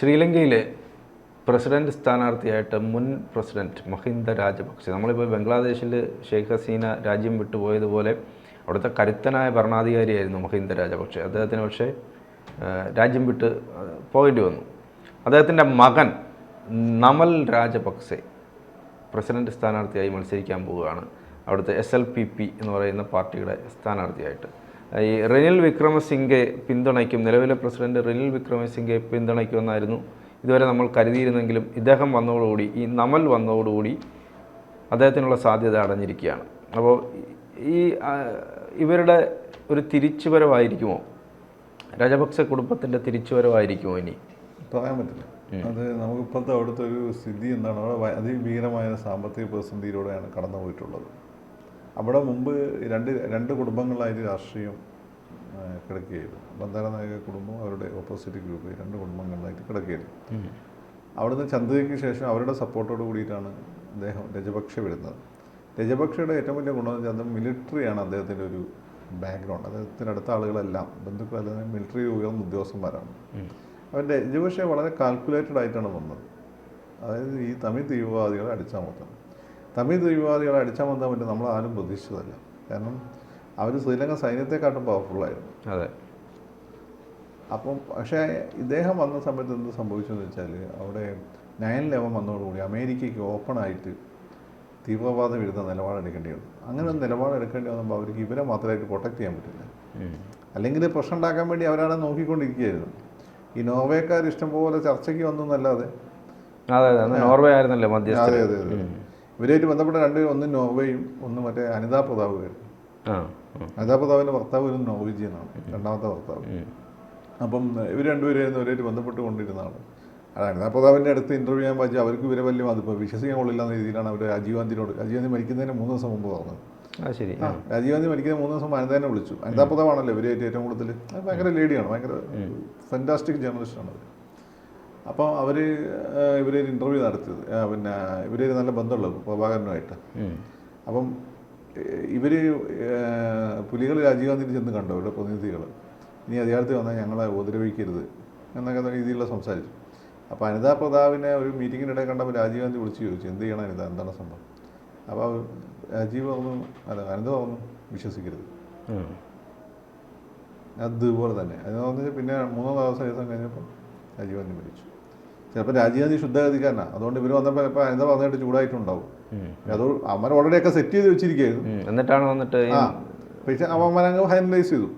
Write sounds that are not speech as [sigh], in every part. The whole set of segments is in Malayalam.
ശ്രീലങ്കയിലെ പ്രസിഡന്റ് സ്ഥാനാർത്ഥിയായിട്ട് മുൻ പ്രസിഡന്റ് മഹിന്ദ രാജപക്സെ. നമ്മളിപ്പോൾ ബംഗ്ലാദേശിൽ ഷെയ്ഖ് ഹസീന രാജ്യം വിട്ടുപോയതുപോലെ അവിടുത്തെ കരുത്തനായ ഭരണാധികാരിയായിരുന്നു മഹിന്ദ രാജപക്സെ. അദ്ദേഹത്തിന് പക്ഷേ രാജ്യം വിട്ട് പോകേണ്ടി വന്നു. അദ്ദേഹത്തിന്റെ മകൻ നമൽ രാജപക്സെ പ്രസിഡന്റ് സ്ഥാനാർത്ഥിയായി മത്സരിക്കാൻ പോവുകയാണ് അവിടുത്തെ എസ് എൽ പി പി എന്ന് പറയുന്ന പാർട്ടിയുടെ സ്ഥാനാർത്ഥിയായിട്ട്. ഈ റെനിൽ വിക്രമസിംഗെ പിന്തുണയ്ക്കും നിലവിലെ പ്രസിഡന്റ് റെനിൽ വിക്രമസിംഗെ പിന്തുണയ്ക്കുമെന്നായിരുന്നു ഇതുവരെ നമ്മൾ കരുതിയിരുന്നെങ്കിലും ഇദ്ദേഹം വന്നതോടുകൂടി ഈ നമൽ വന്നതോടുകൂടി അദ്ദേഹത്തിനുള്ള സാധ്യത അടഞ്ഞിരിക്കുകയാണ്. അപ്പോൾ ഈ ഇവരുടെ ഒരു തിരിച്ചുവരവായിരിക്കുമോ? രാജപക്സെ കുടുംബത്തിന്റെ തിരിച്ചുവരവായിരിക്കുമോ ഇനി? പറയാൻ പറ്റില്ല. അത് നമുക്കിപ്പോഴത്തെ അവിടുത്തെ ഒരു സ്ഥിതി എന്താണ്? അവിടെ അതിഭീകരമായ സാമ്പത്തിക പ്രതിസന്ധിയിലൂടെയാണ് കടന്നു പോയിട്ടുള്ളത് അവിടെ മുമ്പ് രണ്ട് രണ്ട് കുടുംബങ്ങളായിട്ട് രാഷ്ട്രീയം കിടക്കുകയായിരുന്നു. ബന്ധാരനായക കുടുംബം അവരുടെ ഓപ്പോസിറ്റ് ഗ്രൂപ്പ് രണ്ട് കുടുംബങ്ങളിലായിട്ട് കിടക്കുകയായിരുന്നു. അവിടുന്ന് ചന്ദ്രയ്ക്ക് ശേഷം അവരുടെ സപ്പോർട്ടോട് കൂടിയിട്ടാണ് അദ്ദേഹം രജപക്ഷ വിടുന്നത്. രജപക്ഷയുടെ ഏറ്റവും വലിയ ഗുണമെന്ന് വെച്ചാൽ മിലിറ്ററിയാണ് അദ്ദേഹത്തിന്റെ ഒരു ബാക്ക്ഗ്രൗണ്ട് അദ്ദേഹത്തിന്റെ അടുത്ത ആളുകളെല്ലാം ബന്ധുക്കളെല്ലാം മിലിറ്ററി ഉയർന്ന ഉദ്യോഗസ്ഥന്മാരാണ്. അവന്റെ രജപക്ഷ വളരെ കാൽക്കുലേറ്റഡ് ആയിട്ടാണ് വന്നത്. അതായത് ഈ തമിഴ് തീവ്രവാദികളെ അടിച്ചാമർത്താൻ തമിഴ് തീവ്രവാദികളെ അടിച്ചാമർത്താൻ പറ്റും നമ്മൾ ആരും പ്രതീക്ഷിച്ചതല്ല. കാരണം അവർ ശ്രീലങ്ക സൈന്യത്തെക്കാട്ടും പവർഫുള്ളായിരുന്നു അതെ. അപ്പം പക്ഷേ ഇദ്ദേഹം വന്ന സമയത്ത് എന്ത് സംഭവിച്ചെന്ന് വെച്ചാൽ അവിടെ നയൻ ലെവൻ വന്നതോടുകൂടി അമേരിക്കയ്ക്ക് ഓപ്പണായിട്ട് തീവ്രവാദ വിരുദ്ധ നിലപാടെടുക്കേണ്ടി വന്നു. അങ്ങനെ ഒരു നിലപാടെടുക്കേണ്ടി വന്നപ്പോൾ അവർക്ക് ഇവരെ മാത്രമായിട്ട് പ്രൊട്ടക്ട് ചെയ്യാൻ പറ്റില്ല. അല്ലെങ്കിൽ പ്രശ്നം ഉണ്ടാക്കാൻ വേണ്ടി അവരാണ് നോക്കിക്കൊണ്ടിരിക്കുകയായിരുന്നു. ഈ നോർവേക്കാർ ഇഷ്ടംപോലെ ചർച്ചയ്ക്ക് വന്നു എന്നല്ലാതെ. അതെ അതെ. നോർവേ ആയിരുന്നല്ലോ മധ്യസ്ഥ. അതെ അതെ അതെ. ഇവരായിട്ട് ബന്ധപ്പെട്ട രണ്ട് ഒന്ന് നോർവേയും ഒന്ന് മറ്റേ അനിതാ പ്രതാപുമായിരുന്നു പ്രതാപിന്റെ ഭർത്താവ് ഒരു നോർവീജിയനാണ് രണ്ടാമത്തെ ഭർത്താവ്. അപ്പം ഇവർ രണ്ടുപേരും അവരായിട്ട് ബന്ധപ്പെട്ട് കൊണ്ടിരുന്നതാണ്. അതാണ്. പ്രതാപിന്റെ അടുത്ത് ഇന്റർവ്യൂ ചെയ്യാൻ പറ്റി അവർക്ക് ഇവരെ വലിയ അതിപ്പോൾ വിശ്വസിക്കാൻ കൊള്ളില്ല എന്ന രീതിയിലാണ് അവർ രാജീവ് ഗാന്ധിയോട് രാജീവ് ഗാന്ധി മരിക്കുന്നതിന് മൂന്ന് ദിവസം മുമ്പ് പറഞ്ഞത് ആ ശരി. രാജീവ് ഗാന്ധി മരിക്കുന്ന മൂന്ന് ദിവസം അനിതനെ വിളിച്ചു. അനിതാ ഇവരെ ഇവരായിട്ട് ഏറ്റവും കൂടുതൽ ഭയങ്കര ലേഡിയാണ് ഭയങ്കര ഫെന്റാസ്റ്റിക് ജേർണലിസ്റ്റാണ് അവർ അപ്പോൾ അവർ ഇവരെ ഇന്റർവ്യൂ നടത്തിയത്. പിന്നെ ഇവരെ നല്ല ബന്ധമുള്ളത് പ്രഭാകരനുമായിട്ട്. അപ്പം ഇവർ പുലികൾ രാജീവ് ഗാന്ധിയിൽ ചെന്ന് കണ്ടു? അവരുടെ പ്രതിനിധികൾ ഇനി അധികാരത്തിൽ വന്നാൽ ഞങ്ങളെ ഉപദ്രവിക്കരുത് എന്നൊക്കെ രീതിയിലുള്ള സംസാരിച്ചു. അപ്പോൾ അനിതാ പ്രതാപിനെ ഒരു മീറ്റിങ്ങിനിടെ കണ്ടപ്പോൾ രാജീവ് ഗാന്ധി വിളിച്ച് ചോദിച്ചു എന്ത് ചെയ്യണം അനിത? എന്താണ് സംഭവം? അപ്പോൾ രാജീവ് പറഞ്ഞു അല്ല അനിത പറഞ്ഞു വിശ്വസിക്കരുത്. അതുപോലെ തന്നെ. അതിന് പിന്നെ മൂന്നോ ദിവസം ദിവസം കഴിഞ്ഞപ്പോൾ രാജീവ് ഗാന്ധി മരിച്ചു. ചിലപ്പോൾ രാജീവ് ഗാന്ധി ശുദ്ധഗതിക്കാരനാണ് അതുകൊണ്ട് ഇവർ വന്നപ്പോൾ ഇപ്പോൾ അനിത പറഞ്ഞിട്ട് ചൂടായിട്ടുണ്ടാവും. അത് അവൻ ഓൾറെഡി ഒക്കെ സെറ്റ് ചെയ്ത് വെച്ചിരിക്കുകയായിരുന്നു. എന്നിട്ടാണ് വന്നിട്ട് ഈ- അവൻ അങ്ങ് ഫൈനലൈസ് ചെയ്തു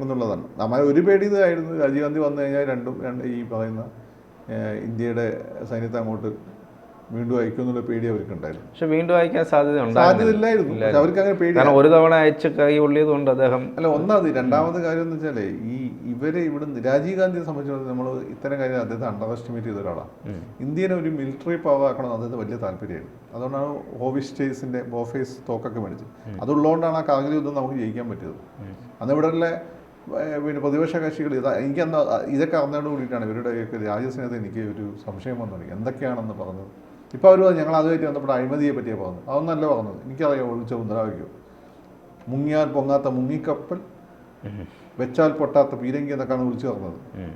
എന്നുള്ളതാണ്. അവൻ ഒരു പേടി ഇതായിരുന്നു രാജീവ് ഗാന്ധി വന്നു കഴിഞ്ഞാൽ രണ്ടും രണ്ട് ഈ പറയുന്ന ഇന്ത്യയുടെ സൈന്യത്തെ അങ്ങോട്ട് വീണ്ടും അയക്കും എന്നുള്ള പേടി അവർക്ക് ഉണ്ടായിരുന്നു പക്ഷെ വീണ്ടും അയക്കാൻ സാധ്യത സാധ്യത ഉണ്ടായിരുന്നില്ല. ഇല്ലായിരുന്നു പക്ഷെ അവർക്ക് അങ്ങനെ പേടി ഒരു തവണ അയച്ച് കൈ ഒള്ളിയത് കൊണ്ട് അദ്ദേഹം അല്ല ഒന്നാമത് രണ്ടാമത് കാര്യം എന്ന് വെച്ചാലേ ഈ ഇവരെ ഇവിടെ രാജീവ് ഗാന്ധിയെ സംബന്ധിച്ചിടത്തോളം നമ്മൾ ഇത്തരം കാര്യം അദ്ദേഹത്തെ അണ്ടർ എസ്റ്റിമേറ്റ് ചെയ്ത ഒരാളാണ് ഇന്ത്യനെ ഒരു മിലിറ്ററി പവർ ആക്കണം അദ്ദേഹത്തെ വലിയ താല്പര്യമായിരുന്നു. അതുകൊണ്ടാണ് ഹോവിസ്റ്റേഴ്സിന്റെ ബോഫേസ് തോക്കൊക്കെ മേടിച്ചത്. അതുള്ളതുകൊണ്ടാണ് ആ കാർഗിൽ യുദ്ധം നമുക്ക് ജയിക്കാൻ പറ്റിയത്. അന്ന് ഇവിടെ ഉള്ള ഏഹ്, പിന്നെ പ്രതിപക്ഷ കക്ഷികൾ ഇതാ എനിക്ക് അന്ന് ഇതൊക്കെ അറിഞ്ഞോട് കൂടിയിട്ടാണ് ഇവരുടെയൊക്കെ രാജ്യസ്നേഹത്തെ എനിക്ക് ഒരു സംശയം വന്നു തുടങ്ങി എന്തൊക്കെയാണെന്ന് പറഞ്ഞത്? ഇപ്പോൾ അവർ ഞങ്ങൾ അതുമായിട്ട് ബന്ധപ്പെട്ട അഴിമതിയെ പറ്റിയാണ് പറഞ്ഞത്. അതൊന്നല്ല പറഞ്ഞത്. എനിക്കറിയാം ഒളിച്ച മുദ്രാവാക്യം. മുങ്ങിയാൽ പൊങ്ങാത്ത മുങ്ങിക്കപ്പൽ. വെച്ചാൽ പൊട്ടാത്ത പീരങ്കി എന്നൊക്കെയാണ് വിളിച്ചു പറഞ്ഞത്. ഉം.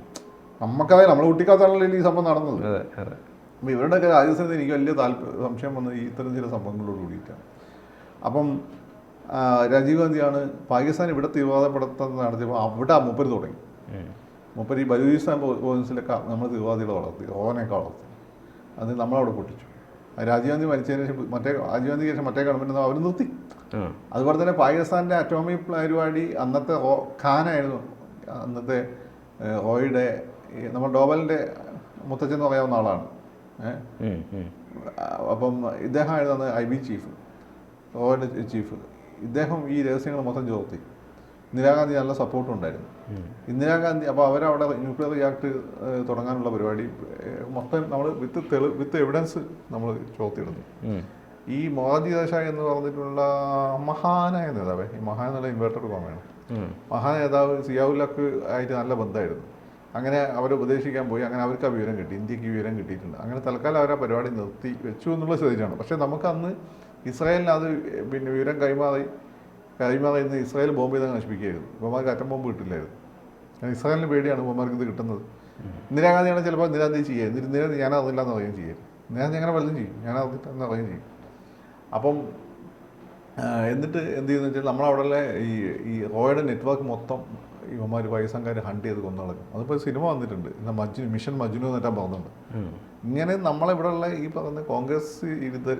നമുക്കറിയാം നമ്മുടെ കുട്ടിക്കാലത്താണല്ലോ ഈ സംഭവം നടന്നത്. അപ്പം ഇവരുടെയൊക്കെ രാജ്യസ്ഥലത്ത് എനിക്ക് വലിയ താല്പര്യം സംശയം വന്നത് ഈ ഇത്തരം ചില സംഭവങ്ങളോട് കൂടിയിട്ടാണ്. അപ്പം രാജീവ് ഗാന്ധിയാണ് പാകിസ്ഥാൻ ഇവിടെ തീവ്രവാദപ്പെടുത്തൽ നടത്തിയപ്പോൾ അവിടെ ആ മൂപ്പര് തുടങ്ങി. മൂപ്പര് ഈ ബലൂചിസ്ഥാൻ പ്രോവിൻസിലൊക്കെ നമ്മൾ തീവ്രവാദികളെ വളർത്തി ഓവനൊക്കെ വളർത്തി. അത് നമ്മളവിടെ പൊട്ടിച്ചു. രാജീവ് ഗാന്ധി മരിച്ചതിന് ശേഷം മറ്റേ രാജീവ് ഗാന്ധിക്ക് ശേഷം മറ്റേ ഗവൺമെന്റ് അവർ നിർത്തി. അതുപോലെ തന്നെ പാകിസ്ഥാന്റെ അറ്റോമി പരിപാടി അന്നത്തെ ഖാനായിരുന്നു. അന്നത്തെ റോയിയുടെ നമ്മൾ ഡോബലിന്റെ ഡോബലിന്റെ മുത്തച്ഛൻ എന്ന് പറയാവുന്ന ആളാണ്. അപ്പം ഇദ്ദേഹമായിരുന്നു അന്ന് ഐ ബി ചീഫ് റോയുടെ ചീഫ്. ഇദ്ദേഹം ഈ രഹസ്യങ്ങൾ മൊത്തം ചോർത്തി. ഇന്ദിരാഗാന്ധി നല്ല സപ്പോർട്ടും ഉണ്ടായിരുന്നു ഇന്ദിരാഗാന്ധി അപ്പോൾ അവരവിടെ ന്യൂക്ലിയർ റിയാക്ട് തുടങ്ങാനുള്ള പരിപാടി മൊത്തം നമ്മൾ വിത്ത് തെളി വിത്ത് എവിഡൻസ് നമ്മൾ ചോർത്തിയിടുന്നു. ഈ മോദിദാശ എന്ന് പറഞ്ഞിട്ടുള്ള മഹാനായ നേതാവ് ഈ മഹാൻ എന്നുള്ള ഇൻവേർട്ടഡ് കോമയാണ്. മഹാ നേതാവ് സിയാവുല്ലക്ക് ആയിട്ട് നല്ല ബന്ധമായിരുന്നു. അങ്ങനെ അവരെ ഉപദേശിക്കാൻ പോയി അങ്ങനെ അവർക്ക് ആ വിവരം കിട്ടി ഇന്ത്യയ്ക്ക് വിവരം കിട്ടിയിട്ടുണ്ട്. അങ്ങനെ തൽക്കാലം അവർ ആ പരിപാടി നിർത്തി വെച്ചു എന്നുള്ള സ്ഥിതിയാണ് പക്ഷേ നമുക്ക് അന്ന് ഇസ്രായേലിന് അത് പിന്നെ വിവരം കൈമാറി കൈമാറി ഇന്ന് ഇസ്രായേൽ ബോംബ് ചെയ്ത് നശിപ്പിക്കുകയായിരുന്നു. ഇവന്മാർക്ക് അറ്റം ബോംബ് കിട്ടില്ലായിരുന്നു. കാരണം ഇസ്രായേലിന് പേടിയാണ് ഇവന്മാർക്ക് ഇത് കിട്ടുന്നത് ഇന്ദിരാഗാന്ധിയാണ് ചിലപ്പോൾ ഇന്ദിരാഗാന്ധി ചെയ്യുക. ഇന്ദിരാഗാന്ധി ഇന്ദിര ഞാൻ അറിഞ്ഞില്ല എന്ന് പറയുകയും ചെയ്യും ഇന്ദിരാഗാന്ധി അങ്ങനെ പലതും ചെയ്യും. ഞാൻ അറിഞ്ഞിട്ടെന്ന് അറിയുകയും ചെയ്യും. അപ്പം എന്നിട്ട് എന്ത് ചെയ്യുന്നു വെച്ചാൽ നമ്മളവിടെ ഈ ഈ റോയുടെ നെറ്റ്വർക്ക് മൊത്തം ഇവന്മാർ വയസ്സംകാർ ഹണ്ട് ചെയ്ത് കൊന്നു കളഞ്ഞു അതിപ്പോൾ സിനിമ വന്നിട്ടുണ്ട്. ഇന്ന് മജ്നു മിഷൻ മജ്നു എന്നിട്ടാ പറഞ്ഞിട്ടുണ്ട് ഇങ്ങനെ നമ്മളിവിടെയുള്ള ഈ പറഞ്ഞ കോൺഗ്രസ്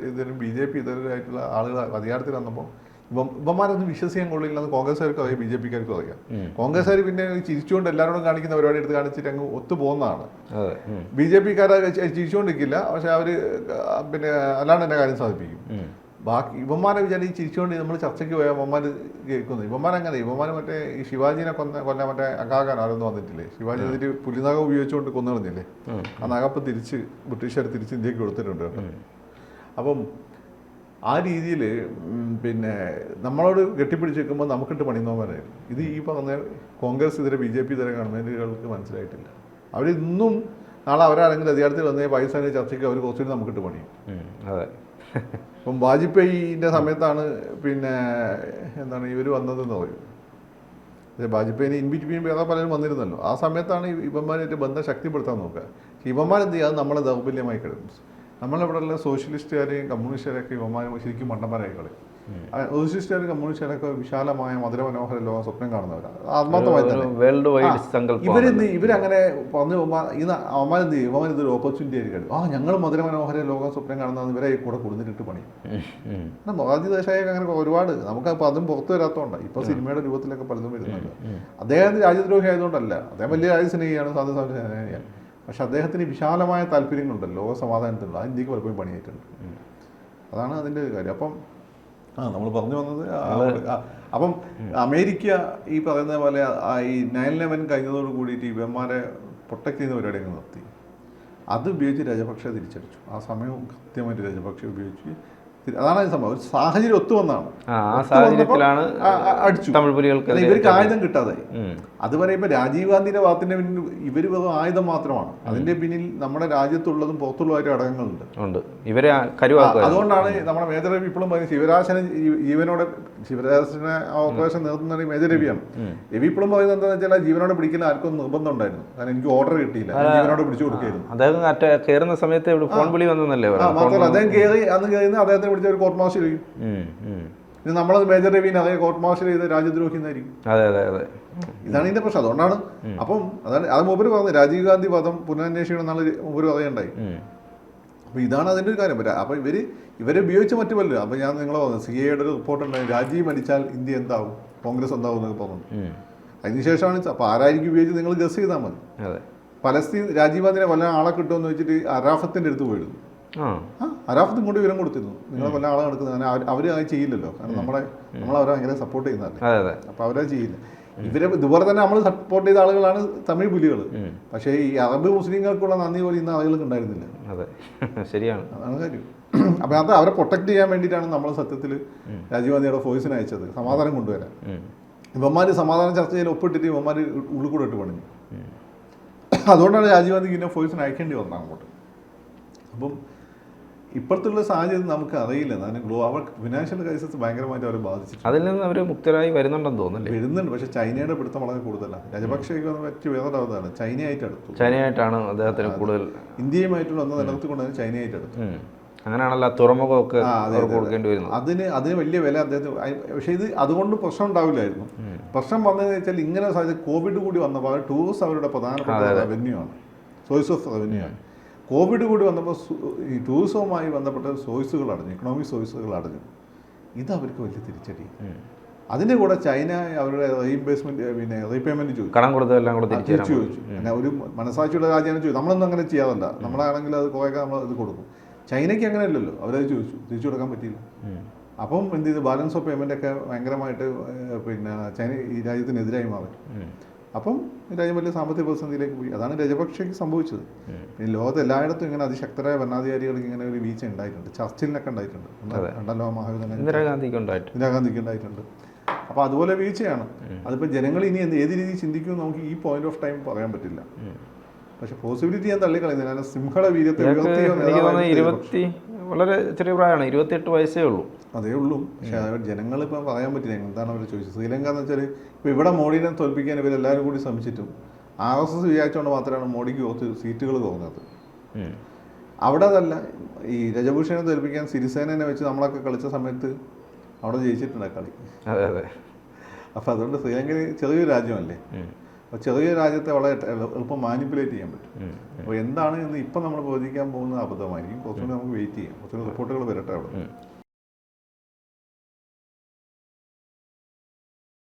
ഇതരും ബി ജെ പി ഇതരായിട്ടുള്ള ആളുകൾ അധികാരത്തിൽ വന്നപ്പോൾ ഇവം ഇവന്മാരൊന്നും വിശ്വസിക്കാൻ അത് കോൺഗ്രസ്സുകാർക്കും അറിയാം ബി ജെ പിക്കാർക്കും അറിയാം. കോൺഗ്രസ്സുകാർ പിന്നെ ചിരിച്ചുകൊണ്ട് എല്ലാവരോടും കാണിക്കുന്ന പരിപാടി എടുത്ത് കാണിച്ചിട്ട് അങ്ങ് ഒത്തുപോകുന്നതാണ്. ബി ജെ പിക്കാരെ ചിരിച്ചുകൊണ്ടിരിക്കില്ല പക്ഷെ അവർ പിന്നെ അല്ലാണ്ട് തന്നെ കാര്യം സാധിപ്പിക്കും. ബാക്കി ഇവന്മാരെ വിചാരിച്ച് ചിരിച്ചുകൊണ്ട് നമ്മൾ ചർച്ചയ്ക്ക് പോയാൽ ഇവന്മാർ കേൾക്കുന്നു. ഇവന്മാരങ്ങനെ ഇവന്മാർ മറ്റേ ഈ ശിവാജിനെ കൊന്ന കൊല്ല മറ്റേ അകാകാൻ ആരൊന്നും വന്നിട്ടില്ലേ? ശിവാജി എന്നിട്ട് പുലിനകം ഉപയോഗിച്ചുകൊണ്ട് കൊന്നു കളഞ്ഞില്ലേ ആ നഗപ്പം തിരിച്ച് ബ്രിട്ടീഷുകാർ തിരിച്ച് ഇന്ത്യയ്ക്ക് കൊടുത്തിട്ടുണ്ട് അപ്പം ആ രീതിയിൽ പിന്നെ നമ്മളോട് കെട്ടിപ്പിടിച്ച് നിൽക്കുമ്പോൾ നമുക്കിട്ട് പണിയുന്നവന്മാരായിരുന്നു ഇത് ഈ പറഞ്ഞ കോൺഗ്രസ് ഇതര ബി ജെ പി ഇതര ഗവൺമെന്റുകൾക്ക് മനസ്സിലായിട്ടില്ല. അവരിന്നും നാളെ അവരാരെങ്കിലും അധികാരത്തിൽ വന്നേ പാകിസ്ഥാനിലെ ചർച്ചയ്ക്ക് അവർ കുറച്ചുകൂടി നമുക്കിട്ട് പണിയും. അതെ. ഇപ്പം വാജ്പേയിന്റെ സമയത്താണ് പിന്നെ എന്താണ് ഇവർ വന്നതെന്ന് പറയും. അതെ വാജ്പേയിന് ഇൻ ബിറ്റ്വീൻ വേറെ പലരും വന്നിരുന്നല്ലോ. ആ സമയത്താണ് ഈ ഇവന്മാരായിട്ട് ബന്ധം ശക്തിപ്പെടുത്താൻ നോക്കുക. ഇവന്മാരെന്ത് അത് നമ്മളെ ദൗർബല്യമായി കിടക്കും. നമ്മളിവിടെയുള്ള സോഷ്യലിസ്റ്റുകാരെയും കമ്മ്യൂണിസ്റ്റുകാരെയൊക്കെ ഇവന്മാർ ശരിക്കും മണ്ടന്മാരായി കളി. ആ, സോഷ്യലിസ്റ്റുകാരും കമ്മ്യൂണിസ്റ്റുകാരൊക്കെ വിശാലമായ മധുരമനോഹര ലോകം സ്വപ്നം കാണുന്നവരാണ് ആത്മാർത്ഥമായി സങ്കല്പം ഇവരെന്ത്? ഇവരങ്ങനെ പറഞ്ഞു ഈ അവന്മാരെന്ത് ചെയ്യും? അവന്മാർ ഇതൊരു ഓപ്പർച്യൂണിറ്റി ആയിരിക്കും. കണ്ടു ആ ഞങ്ങൾ മധുരമനോഹര ലോകം സ്വപ്നം കാണുന്ന ഇവരെ കൂടെ കൊടുത്തിട്ട് പണി. കാരണം മൊറാജി ദേശായൊക്കെ അങ്ങനെ ഒരുപാട്. നമുക്ക് അപ്പോൾ അതും പുറത്തു വരാത്തതുകൊണ്ട് ഇപ്പോൾ സിനിമയുടെ രൂപത്തിലൊക്കെ പലതും വരുന്നുണ്ട്. അദ്ദേഹം രാജ്യദ്രോഹി ആയതുകൊണ്ടല്ല. അദ്ദേഹം വലിയ രാജ്യസ്നേഹിയാണ് സ്വാതന്ത്ര്യസ്നേഹിയാണ് പക്ഷെ അദ്ദേഹത്തിന് വിശാലമായ താല്പര്യങ്ങളുണ്ട് ലോക സമാധാനത്തിനുള്ള അത് ഇന്ത്യയ്ക്ക് പലപ്പോഴും പണിയായിട്ടുണ്ട് അതാണ് അതിന്റെ കാര്യം. അപ്പം ആ നമ്മൾ പറഞ്ഞു വന്നത് അപ്പം അമേരിക്ക ഈ പറയുന്ന പോലെ ഈ നയൻ ലെവൻ കഴിഞ്ഞതോട് കൂടിയിട്ട് ഈ ഇവന്മാരെ പ്രൊട്ടക്ട് ചെയ്യുന്ന പരിപാടി അങ്ങ് നിർത്തി. അത് ഉപയോഗിച്ച് രാജപക്ഷെ തിരിച്ചടിച്ചു. ആ സമയം കൃത്യമായിട്ട് രാജപക്ഷ ഉപയോഗിച്ച് അതാണ് സംഭവം. ഒരു സാഹചര്യം ഒത്തു വന്നാണ് ആ ആ സാഹചര്യത്തിലാണ് അടിച്ചു. തമിഴ് പുലികൾക്ക് ഇവർക്ക് ആയുധം കിട്ടാതെ അത് ഇപ്പൊ രാജീവ് ഗാന്ധിയുടെ ഭാഗത്തിന്റെ പിന്നിൽ ഇവർ വെറും ആയുധം മാത്രമാണ്. അതിന്റെ പിന്നിൽ നമ്മുടെ രാജ്യത്തുള്ളതും പുറത്തുള്ളവരും അടങ്ങുന്നുണ്ട്. ഉണ്ട്. ഇവരെ അതുകൊണ്ടാണ് നമ്മുടെ മേജർ രവി ഇപ്പോഴും പറയുന്നത് ശിവരാശനെ ജീവനോടെ ശിവരാശനെ ഓപ്പറേഷൻ നിർത്തുന്ന മേജർ രവിയാണ്. രവി ഇപ്പോഴും പറയുന്നത് എന്താണെന്ന് വെച്ചാൽ ജീവനോടെ പിടിക്കുന്ന ആർക്കും നിർബന്ധം ഉണ്ടായിരുന്നു. കാരണം എനിക്ക് ഓർഡർ കിട്ടിയില്ല. ജീവനോട് പിടിച്ചു കൊടുക്കുകയായിരുന്നു. അദ്ദേഹം അറ്റ കയറുന്ന സമയത്ത് ഫോൺ വിളി മാത്രമല്ല അദ്ദേഹം കയറി അന്ന് കയറുന്ന അദ്ദേഹത്തിന് പിടിച്ച ഒരു കോർട്ട് മാർഷൽ ചെയ്യും. ഇത് നമ്മളത് മേജർ റവീൻ അതേ കോർട്ട് മാർഷൽ ചെയ്ത് രാജ്യദ്രോഹി എന്നായിരിക്കും അതെ അതെ അതെ. ഇതാണ് ഇതിന്റെ പ്രശ്നം. അതുകൊണ്ടാണ് അപ്പം അതാണ് അത് മൂപ്പര് പറഞ്ഞത്. രാജീവ് ഗാന്ധി വധം പുനരന്വേഷിക്കണം എന്നുള്ള മൂപ്പര് പറയുണ്ടായി അപ്പൊ അപ്പോൾ ഇതാണ് അതിന്റെ ഒരു കാര്യം. അപ്പോൾ ഇവർ ഇവരെ ഉപയോഗിച്ച് മറ്റു പലരും അപ്പോൾ ഞാൻ നിങ്ങളെ പറഞ്ഞു സി എയുടെ ഒരു റിപ്പോർട്ട് ഉണ്ടായി രാജീവ് മരിച്ചാൽ ഇന്ത്യ എന്താവും? കോൺഗ്രസ് എന്താവും എന്നൊക്കെ പറഞ്ഞു. അതിനുശേഷമാണ് അപ്പോൾ ആരായിരിക്കും ഉപയോഗിച്ച് നിങ്ങൾ ഗസ് ചെയ്താൽ മതി. പലസ്തീൻ രാജീവ് ഗാന്ധിനെ വല്ല ആളെ കിട്ടുമെന്ന് വെച്ചിട്ട് അറാഫത്തിന്റെ അടുത്ത് പോയിരുന്നു. ആ. ഇങ്ങോട്ട് വിവരം കൊടുത്തിരുന്നു. നിങ്ങളെ പല ആളെ നടക്കുന്നത് അവർ അത് ചെയ്യില്ലല്ലോ. കാരണം നമ്മളെ നമ്മളവരെ അങ്ങനെ സപ്പോർട്ട് ചെയ്യുന്നതല്ലേ? അപ്പോൾ അവരത് ചെയ്യില്ല. ഇവരെ ഇതുപോലെ തന്നെ നമ്മൾ സപ്പോർട്ട് ചെയ്ത ആളുകളാണ് തമിഴ് പുലികൾ. പക്ഷേ ഈ അറബ് മുസ്ലിങ്ങൾക്കുള്ള നന്ദി പോലെ ഇന്ന് ആളുകൾക്ക് ഉണ്ടായിരുന്നില്ല. അതെ. [laughs] ശരിയാണ്. അതാണ് കാര്യം. [clears throat] അപ്പം അത് അവരെ പ്രൊട്ടക്ട് ചെയ്യാൻ വേണ്ടിയിട്ടാണ് നമ്മൾ സത്യത്തിൽ രാജീവ് ഗാന്ധിയുടെ ഫോഴ്സിന് അയച്ചത്. സമാധാനം കൊണ്ടുവരാൻ. ഇവന്മാർ സമാധാനം ചർച്ചയിൽ ഒപ്പിട്ടിട്ട് ഇവന്മാർ ഉള്ളിൽ കൂടെ ഇട്ട് പണിഞ്ഞു. [clears throat] അതുകൊണ്ടാണ് രാജീവ് ഗാന്ധിക്ക് ഇന്ന ഫോഴ്സിന് അയക്കേണ്ടി വന്നത് അങ്ങോട്ട്. അപ്പം ഇപ്പോഴത്തുള്ള സാഹചര്യം നമുക്ക് അറിയില്ല. അതിന് ഗ്ലോ അവർ ഫിനാൻഷ്യൽ ക്രൈസിസ് ഭയങ്കരമായിട്ട് അവരെ ബാധിച്ചിട്ടുണ്ട്. അതിൽ നിന്ന് അവർ മുക്തരായി വരുന്നുണ്ടെന്ന് തോന്നുന്നില്ല? വരുന്നുണ്ട്. പക്ഷേ ചൈനയുടെ പിടുത്തം വളരെ കൂടുതലാണ്. രാജപക്ഷയ്ക്ക് പറ്റി വേറെ അവതാണ് ചൈനയായിട്ട് അടുത്തു. ചൈനയായിട്ടാണ് അദ്ദേഹത്തിന് കൂടുതൽ ഇന്ത്യയുമായിട്ടുള്ള ഒന്ന് നിലനിർത്തിക്കൊണ്ടു ചൈനയായിട്ട് അടുത്തു. അങ്ങനെയാണല്ലോ തുറമുഖമൊക്കെ കൊടുക്കേണ്ടി വരുന്നത്. അതിന് അതിന് വലിയ വില അദ്ദേഹത്തിന് പക്ഷേ ഇത് അതുകൊണ്ട് പ്രശ്നം ഉണ്ടാവില്ലായിരുന്നു. പ്രശ്നം വന്നതെന്ന് വെച്ചാൽ ഇങ്ങനെ കോവിഡ് കൂടി വന്നപ്പോൾ ടൂറിസം അവരുടെ പ്രധാനപ്പെട്ട റവന്യൂ ആണ്. സോഴ്സ് ഓഫ് റവന്യൂ ആണ്. കോവിഡ് കൂടി വന്നപ്പോൾ ഈ ടൂറിസവുമായി ബന്ധപ്പെട്ട സോഴ്സുകൾ അടഞ്ഞു ഇക്കണോമിക് സോഴ്സുകൾ അടഞ്ഞു. ഇത് അവർക്ക് വലിയ തിരിച്ചടി. അതിന്റെ കൂടെ ചൈന അവരുടെ റീഇംബേഴ്സ്മെന്റ് പിന്നെ റീപേയ്മെന്റ് ചോദിച്ചു. കടം കൊടുത്തതെല്ലാം കൂടെ തിരിച്ചു ചോദിച്ചു. പിന്നെ ഒരു മനസ്സാക്ഷിയുടെ രാജ്യമാണ് ചോദിച്ചു നമ്മളൊന്നും അങ്ങനെ ചെയ്യാറില്ല. നമ്മളാണെങ്കിൽ അത് കുറേയൊക്കെ നമ്മൾ ഇത് കൊടുക്കും. ചൈനയ്ക്ക് അങ്ങനെ അല്ലല്ലോ അവരത് ചോദിച്ചു. തിരിച്ചു കൊടുക്കാൻ പറ്റിയില്ല. അപ്പം എന്ത് ചെയ്തു? ബാലൻസ് ഓഫ് പേയ്മെന്റ് ഒക്കെ ഭയങ്കരമായിട്ട് പിന്നെ ചൈന ഈ രാജ്യത്തിനെതിരായി മാറി. അപ്പം രാജ്യം വലിയ സാമ്പത്തിക പ്രതിസന്ധിയിലേക്ക് പോയി. അതാണ് രജപക്ഷയ്ക്ക് സംഭവിച്ചത്. പിന്നെ ലോകത്ത് എല്ലായിടത്തും ഇങ്ങനെ അതിശക്തരായ ഭരണാധികാരികൾക്ക് ഇങ്ങനെ ഒരു വീഴ്ച ഉണ്ടായിട്ടുണ്ട്. ചർച്ചിലിനൊക്കെ ഉണ്ടായിട്ടുണ്ട്. രണ്ടാം ലോക മഹായുദ്ധം ഇന്ദിരാഗാന്ധിക്ക് ഉണ്ടായിട്ട് ഇന്ദിരാഗാന്ധിക്ക് ഉണ്ടായിട്ടുണ്ട്. അപ്പോൾ അതുപോലെ വീഴ്ചയാണ്. അതിപ്പോൾ ജനങ്ങൾ ഇനി എന്ത് ഏത് രീതിയിൽ ചിന്തിക്കുമെന്ന് നമുക്ക് ഈ പോയിന്റ് ഓഫ് ടൈം പറയാൻ പറ്റില്ല. പക്ഷെ പോസിബിലിറ്റി ഞാൻ തള്ളിക്കളയുന്നില്ല. കാരണം സിംഹള വീര്യത്തെ ഉയർത്തിയ എനിക്ക് തോന്നുന്നു ഇരുപത്തി വളരെ ചെറിയ പ്രായമാണ്. ഇരുപത്തിയെട്ട് വയസ്സേ ഉള്ളൂ. അതേ ഉള്ളൂ. പക്ഷെ ജനങ്ങൾ ഇപ്പം പറയാൻ പറ്റില്ല എന്താണ് അവർ ചോദിച്ചത് ശ്രീലങ്ക എന്ന് വെച്ചാൽ ഇപ്പം ഇവിടെ മോഡിനെ തോൽപ്പിക്കാൻ ഇവരെല്ലാവരും കൂടി ശ്രമിച്ചിട്ടും ആർ എസ് എസ് വിചാരിച്ചുകൊണ്ട് മാത്രമാണ് മോഡിക്ക് കുറച്ച് സീറ്റുകൾ തോന്നുന്നത്. അവിടെ അതല്ല. ഈ രജഭൂഷണെ തോൽപ്പിക്കാൻ സിരിസേനെ വെച്ച് നമ്മളൊക്കെ കളിച്ച സമയത്ത് അവിടെ ജയിച്ചിട്ടുണ്ട് കളി. അതെ അതെ. അപ്പം അതുകൊണ്ട് ശ്രീലങ്ക ചെറിയൊരു രാജ്യമല്ലേ. അപ്പോൾ ചെറിയ രാജ്യത്തെ വളരെ എളു- എളുപ്പം മാനിപ്പുലേറ്റ് ചെയ്യാൻ പറ്റും. അപ്പോൾ എന്താണ് എന്ന് ഇപ്പം നമ്മൾ ബോധിക്കാൻ പോകുന്നത് അബദ്ധമായിരിക്കും. കുറച്ചുകൂടി നമുക്ക് വെയിറ്റ് ചെയ്യാം. കുറച്ചുകൂടി റിപ്പോർട്ടുകൾ വരട്ടെ അവിടെ.